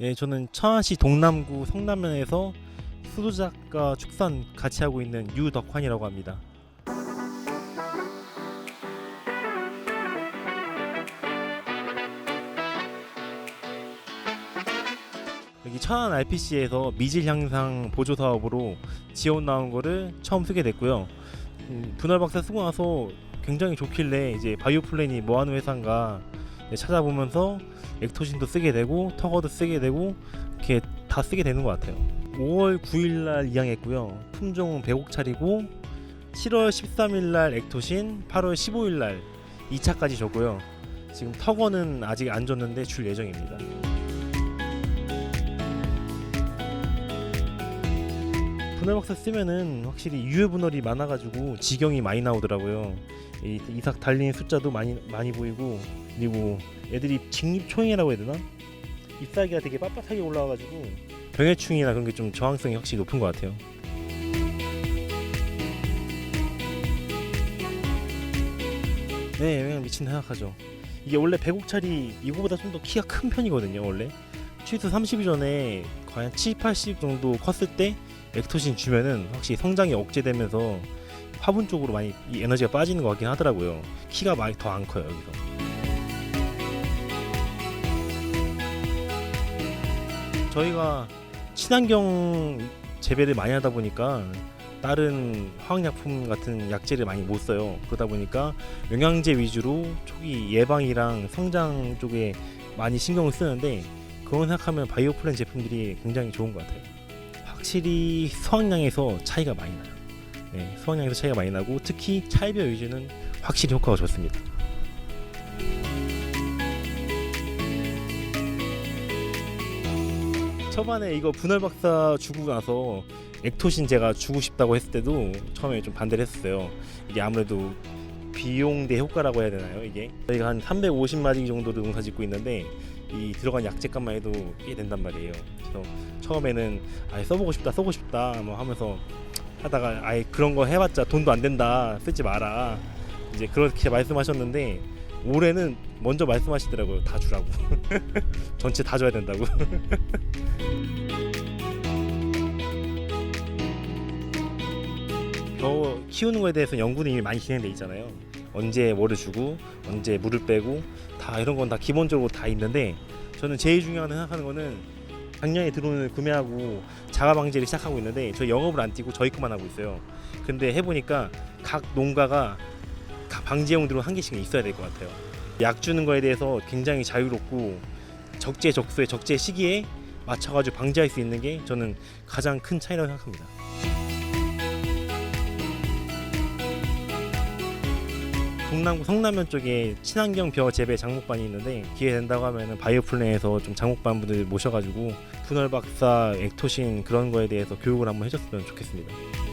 예, 저는 천안시 동남구 성남면에서 수도작가 축산 같이 하고 있는 유덕환이라고 합니다. 여기 천안 RPC에서 미질 향상 보조 사업으로 지원 나온 거를 처음 쓰게 됐고요. 음, 분할 박사 쓰고 나서 굉장히 좋길래 이제 바이오 플랜이 뭐 하는 회사인가 네, 찾아보면서 액토신도 쓰게 되고 터거도 쓰게 되고 이렇게 다 쓰게 되는 것 같아요. 5월 9일 날 이양했고요. 품종은 100옥짜리고 7월 13일 날 액토신, 8월 15일 날 2차까지 줬고요. 지금 터거는 아직 안 줬는데 줄 예정입니다. 분할 박사 쓰면은 확실히 유해 분할이 많아가지고 지경이 많이 나오더라고요. 이 이삭 달린 숫자도 많이 많이 보이고 그리고 애들이 직립총이라고 해야 되나? 잎사귀가 되게 빳빳하게 올라와가지고 병해충이나 그런 게 좀 저항성이 확실히 높은 것 같아요. 네, 영향 미친다 생각하죠. 이게 원래 100옥짜리 이거보다 좀 더 키가 큰 편이거든요, 원래. 최소 30일 전에 한 7, 80 정도 컸을 때 엑토신 주면은 확실히 성장이 억제되면서 화분 쪽으로 많이 이 에너지가 빠지는 것 같긴 하더라고요. 키가 많이 더 안 커요, 여기서. 저희가 친환경 재배를 많이 하다 보니까 다른 화학약품 같은 약재를 많이 못 써요. 그러다 보니까 영양제 위주로 초기 예방이랑 성장 쪽에 많이 신경을 쓰는데 그건 생각하면 바이오 플랜 제품들이 굉장히 좋은 것 같아요. 확실히 수확량에서 차이가 많이 나요. 네, 수확량에서 차이가 많이 나고 특히 차이별 위주는 확실히 효과가 좋습니다. 초반에 이거 분할 박사 주고 나서 액토신 제가 주고 싶다고 했을 때도 처음에 좀 반대를 했었어요. 이게 아무래도 비용 대 효과라고 해야 되나요? 이게 저희가 한 350마리 정도로 농사 짓고 있는데 이 들어간 약재값만 해도 꽤 된단 말이에요. 그래서 처음에는 아예 써보고 싶다, 써보고 싶다 뭐 하면서 하다가 아예 그런 거 해봤자 돈도 안 된다, 쓰지 마라. 이제 그렇게 말씀하셨는데 올해는 먼저 말씀하시더라고요. 다 주라고. 전체 다 줘야 된다고. 벼 키우는 거에 대해서 연구는 이미 많이 진행돼 있잖아요. 언제 뭐를 주고 언제 물을 빼고 다 이런 건 다 기본적으로 다 있는데 저는 제일 중요하게 생각하는 거는 작년에 드론을 구매하고 자가 방제를 시작하고 있는데 저 영업을 안 뛰고 저희 것만 하고 있어요. 근데 해보니까 각 농가가 각 방제용 드론 한 개씩은 있어야 될 것 같아요. 약 주는 거에 대해서 굉장히 자유롭고 적재 적소에 적재 시기에 맞춰가지고 방제할 수 있는 게 저는 가장 큰 차이라고 생각합니다. 동남구 성남면 쪽에 친환경 벼 재배 장목반이 있는데 기회 된다고 하면은 바이오플랜에서 좀 장목반 분들 모셔가지고 분할 박사, 액토신 그런 거에 대해서 교육을 한번 해줬으면 좋겠습니다.